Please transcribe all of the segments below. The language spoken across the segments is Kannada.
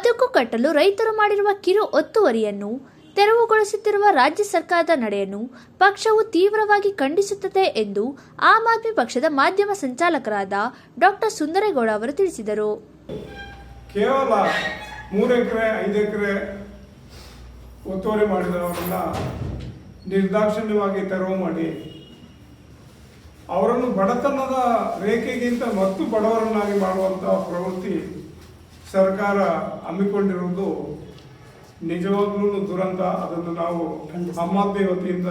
ಬದುಕು ಕಟ್ಟಲು ರೈತರು ಮಾಡಿರುವ ಕಿರು ಒತ್ತುವರಿಯನ್ನು, ತೆರವುಗೊಳಿಸುತ್ತಿರುವ ರಾಜ್ಯ ಸರ್ಕಾರದ ನಡೆಯನ್ನು ಪಕ್ಷವು ತೀವ್ರವಾಗಿ ಖಂಡಿಸುತ್ತದೆ ಎಂದು ಆಮ್ ಆದ್ಮಿ ಪಕ್ಷದ ಮಾಧ್ಯಮ ಸಂಚಾಲಕರಾದ ಡಾಕ್ಟರ್ ಸುಂದರೇಗೌಡ ಅವರು ತಿಳಿಸಿದರು. ಕೇವಲ ಮೂರು ಎಕರೆ, ಐದು ಎಕರೆ ಒತ್ತುವರಿ ಮಾಡಿದವರನ್ನ ನಿರ್ದಾಕ್ಷಿಣ್ಯವಾಗಿ ತೆರವು ಮಾಡಿ, ಅವರನ್ನು ಬಡತನದ ರೇಖೆಗಿಂತ ಮತ್ತು ಬಡವರನ್ನಾಗಿ ಮಾಡುವಂತಹ ಪ್ರವೃತ್ತಿ ಸರ್ಕಾರ ಹಮ್ಮಿಕೊಂಡಿರುವುದು ನಿಜವಾಗ್ಲೂ ದುರಂತ ಅದನ್ನು ನಾವು ಆದ್ಮಿ ವತಿಯಿಂದ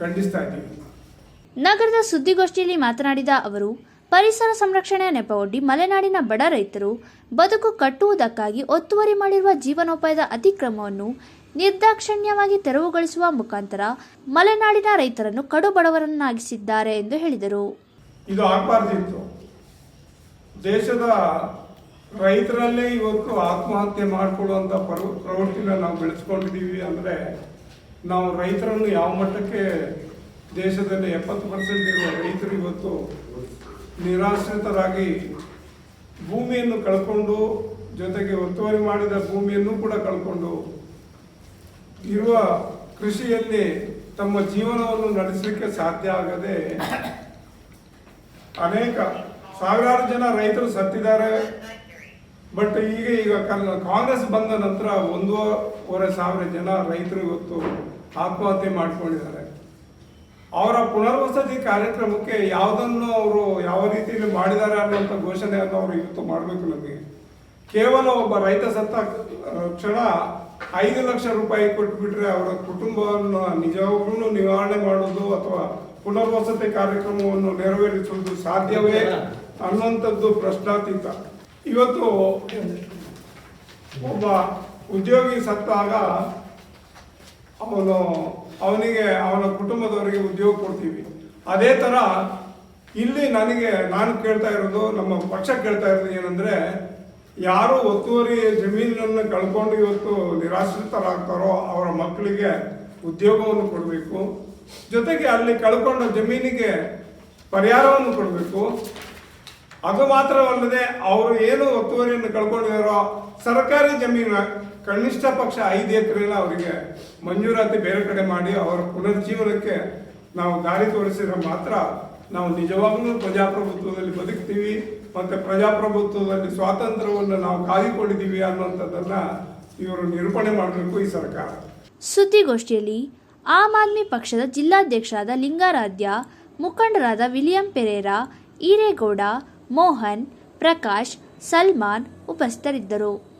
ಖಂಡಿಸ್ತಾ ಇದ್ದೀವಿ. ನಗರದ ಸುದ್ದಿಗೋಷ್ಠಿಯಲ್ಲಿ ಮಾತನಾಡಿದ ಅವರು ಪರಿಸರ ಸಂರಕ್ಷಣೆಯ ನೆಪವೊಡ್ಡಿ ಮಲೆನಾಡಿನ ಬಡ ರೈತರು ಬದುಕು ಕಟ್ಟುವುದಕ್ಕಾಗಿ ಒತ್ತುವರಿ ಮಾಡಿರುವ ಜೀವನೋಪಾಯದ ಅತಿಕ್ರಮವನ್ನು ನಿರ್ದಾಕ್ಷಣ್ಯವಾಗಿ ತೆರವುಗೊಳಿಸುವ ಮುಖಾಂತರ ಮಲೆನಾಡಿನ ರೈತರನ್ನು ಕಡು ಬಡವರನ್ನಾಗಿಸಿದ್ದಾರೆ ಎಂದು ಹೇಳಿದರು. ಇದು ಆಗಬಾರ್ದಿತ್ತು ದೇಶದ ರೈತರಲ್ಲೇ ಇವತ್ತು ಆತ್ಮಹತ್ಯೆ ಮಾಡಿಕೊಳ್ಳುವಂಥ ಪರ್ವ ಪ್ರವೃತ್ತಿನ ನಾವು ಬೆಳೆಸ್ಕೊಂಡಿದ್ದೀವಿ ಅಂದರೆ ನಾವು ರೈತರನ್ನು ಯಾವ ಮಟ್ಟಕ್ಕೆ ದೇಶದಲ್ಲಿ ಎಪ್ಪತ್ತು ಪರ್ಸೆಂಟ್ ಇರುವ ರೈತರು ಇವತ್ತು ನಿರಾಶ್ರಿತರಾಗಿ ಭೂಮಿಯನ್ನು ಕಳ್ಕೊಂಡು ಜೊತೆಗೆ ಒತ್ತುವರಿ ಮಾಡಿದ ಭೂಮಿಯನ್ನು ಕೂಡ ಕಳ್ಕೊಂಡು ಇರುವ ಕೃಷಿಯಲ್ಲಿ ತಮ್ಮ ಜೀವನವನ್ನು ನಡೆಸಲಿಕ್ಕೆ ಸಾಧ್ಯ ಆಗದೆ ಅನೇಕ ಸಾವಿರಾರು ಜನ ರೈತರು ಸತ್ತಿದ್ದಾರೆ. ಬಟ್ ಈಗ ಈಗ ಕಾಂಗ್ರೆಸ್ ಬಂದ ನಂತರ ಒಂದೂವರೆ ಸಾವಿರ ಜನ ರೈತರು ಇವತ್ತು ಆತ್ಮಹತ್ಯೆ ಮಾಡ್ಕೊಂಡಿದ್ದಾರೆ. ಅವರ ಪುನರ್ವಸತಿ ಕಾರ್ಯಕ್ರಮಕ್ಕೆ ಯಾವುದನ್ನು ಅವರು ಯಾವ ರೀತಿಯಲ್ಲಿ ಮಾಡಿದ್ದಾರೆ ಅನ್ನುವಂಥ ಘೋಷಣೆಯನ್ನು ಅವರು ಇವತ್ತು ಮಾಡಬೇಕು ನಮಗೆ. ಕೇವಲ ಒಬ್ಬ ರೈತ ಸತ್ತ ಕ್ಷಣ ಐದು ಲಕ್ಷ ರೂಪಾಯಿ ಕೊಟ್ಬಿಟ್ರೆ ಅವರ ಕುಟುಂಬವನ್ನು ನಿಜವಾಗ್ಲೂ ನಿವಾರಣೆ ಮಾಡೋದು ಅಥವಾ ಪುನರ್ವಸತಿ ಕಾರ್ಯಕ್ರಮವನ್ನು ನೆರವೇರಿಸುವುದು ಸಾಧ್ಯವೇ ಅನ್ನುವಂಥದ್ದು ಪ್ರಶ್ನಾತೀತ. ಇವತ್ತು ಒಬ್ಬ ಉದ್ಯೋಗಿ ಸತ್ತಾಗ ಅವನು ಅವನಿಗೆ ಅವನ ಕುಟುಂಬದವರಿಗೆ ಉದ್ಯೋಗ ಕೊಡ್ತೀವಿ. ಅದೇ ಥರ ಇಲ್ಲಿ ನನಗೆ ನಾನು ಕೇಳ್ತಾ ಇರೋದು, ನಮ್ಮ ಪಕ್ಷ ಕೇಳ್ತಾ ಇರೋದು ಏನಂದರೆ, ಯಾರು ಒತ್ತುವರಿ ಜಮೀನನ್ನು ಕಳ್ಕೊಂಡು ಇವತ್ತು ನಿರಾಶ್ರಿತರಾಗ್ತಾರೋ ಅವರ ಮಕ್ಕಳಿಗೆ ಉದ್ಯೋಗವನ್ನು ಕೊಡಬೇಕು. ಜೊತೆಗೆ ಅಲ್ಲಿ ಕಳ್ಕೊಂಡ ಜಮೀನಿಗೆ ಪರಿಹಾರವನ್ನು ಕೊಡಬೇಕು. ಅದು ಮಾತ್ರವಲ್ಲದೆ ಅವರು ಏನು ಒತ್ತುವರಿಯನ್ನು ಕಳ್ಕೊಂಡಿದಾರೋ ಸರ್ಕಾರಿ ಜಮೀನು ಕನಿಷ್ಠ ಪಕ್ಷ ಐದು ಎಕರೆನ ಅವರಿಗೆ ಮಂಜೂರಾತಿ ಬೇರೆ ಕಡೆ ಮಾಡಿ ಅವರ ಪುನರ್ಜೀವನಕ್ಕೆ ನಾವು ದಾರಿ ತೋರಿಸಿದ್ರೆ ಮಾತ್ರ ನಾವು ನಿಜವಾಗ್ಲೂ ಪ್ರಜಾಪ್ರಭುತ್ವದಲ್ಲಿ ಬದುಕ್ತೀವಿ ಮತ್ತೆ ಪ್ರಜಾಪ್ರಭುತ್ವದಲ್ಲಿ ಸ್ವಾತಂತ್ರ್ಯವನ್ನು ನಾವು ಕಾಯ್ದುಕೊಂಡಿದ್ದೀವಿ ಅನ್ನುವಂಥದ್ದನ್ನ ಇವರು ನಿರೂಪಣೆ ಮಾಡಬೇಕು ಈ ಸರ್ಕಾರ. ಸುದ್ದಿಗೋಷ್ಠಿಯಲ್ಲಿ ಆಮ್ ಆದ್ಮಿ ಪಕ್ಷದ ಜಿಲ್ಲಾಧ್ಯಕ್ಷರಾದ ಲಿಂಗಾರಾಧ್ಯ, ಮುಖಂಡರಾದ ವಿಲಿಯಂ ಪೆರೇರಾ ಈರೇಗೌಡ ಮೋಹನ್ ಪ್ರಕಾಶ್ ಸಲ್ಮಾನ್ ಉಪಸ್ಥಿತರಿದ್ದರು.